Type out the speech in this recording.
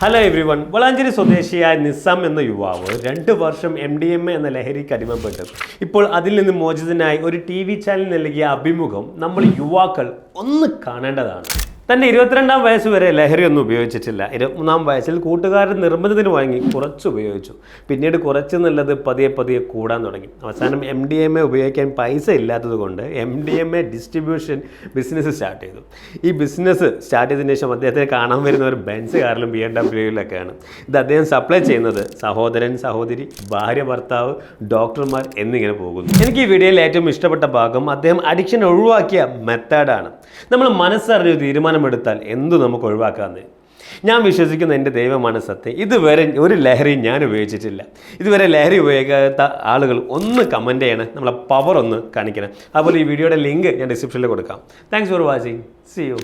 Hello every one Valanchery സ്വദേശിയായ നിസാം എന്ന യുവാവ് രണ്ട് വർഷം എം ഡി എം എ എന്ന ലഹരിക്ക് അടിമപ്പെട്ട്. ഇപ്പോൾ അതിൽ നിന്ന് മോചിതനായി ഒരു ടി വി ചാനൽ നൽകിയ അഭിമുഖം നമ്മൾ യുവാക്കൾ ഒന്ന് കാണേണ്ടതാണ്. തന്റെ ഇരുപത്തിരണ്ടാം വയസ്സ് വരെ ലഹരിയൊന്നും ഉപയോഗിച്ചിട്ടില്ല. ഇരുപത്തിമൂന്നാം വയസ്സിൽ കൂട്ടുകാരൻ നിർബന്ധത്തിന് വാങ്ങി കുറച്ച് ഉപയോഗിച്ചു. പിന്നീട് കുറച്ച് നല്ലത് പതിയെ പതിയെ കൂടാൻ തുടങ്ങി. അവസാനം എം ഡി എം എ ഉപയോഗിക്കാൻ പൈസ ഇല്ലാത്തത് കൊണ്ട് M D M A distribution business start ചെയ്തു. ഈ ബിസിനസ് സ്റ്റാർട്ട് ചെയ്തതിന് ശേഷം അദ്ദേഹത്തെ കാണാൻ വരുന്ന ഒരു ബെൻസ് കാറിലും ബി എം ഡബ്ല്യൂയിലൊക്കെയാണ് ഇത് അദ്ദേഹം സപ്ലൈ ചെയ്യുന്നത് സഹോദരൻ സഹോദരി ഭാര്യ ഭർത്താവ് ഡോക്ടർമാർ എന്നിങ്ങനെ പോകുന്നു. എനിക്ക് ഈ വീഡിയോയിൽ ഏറ്റവും ഇഷ്ടപ്പെട്ട ഭാഗം അദ്ദേഹം അഡിക്ഷൻ ഒഴിവാക്കിയ മെത്തേഡാണ് നമ്മൾ മനസ്സറിഞ്ഞ് ഒരു തീരുമാനമെടുത്താൽ എന്തു നമുക്ക് ഒഴിവാക്കാമെന്ന് ഞാൻ വിശ്വസിക്കുന്ന എന്റെ ദൈവമാണ് സത്യം. ഇതുവരെ ഒരു ലഹരിയും ഞാൻ ഉപയോഗിച്ചിട്ടില്ല. ഇതുവരെ ലഹരി ഉപയോഗിക്കാത്ത ആളുകൾ ഒന്ന് കമന്റ് ചെയ്യണം. നമ്മളെ പവർ ഒന്ന് കാണിക്കണം. അതുപോലെ ഈ വീഡിയോയുടെ ലിങ്ക് ഞാൻ ഡിസ്ക്രിപ്ഷനിൽ കൊടുക്കാം. Thanks for watching see you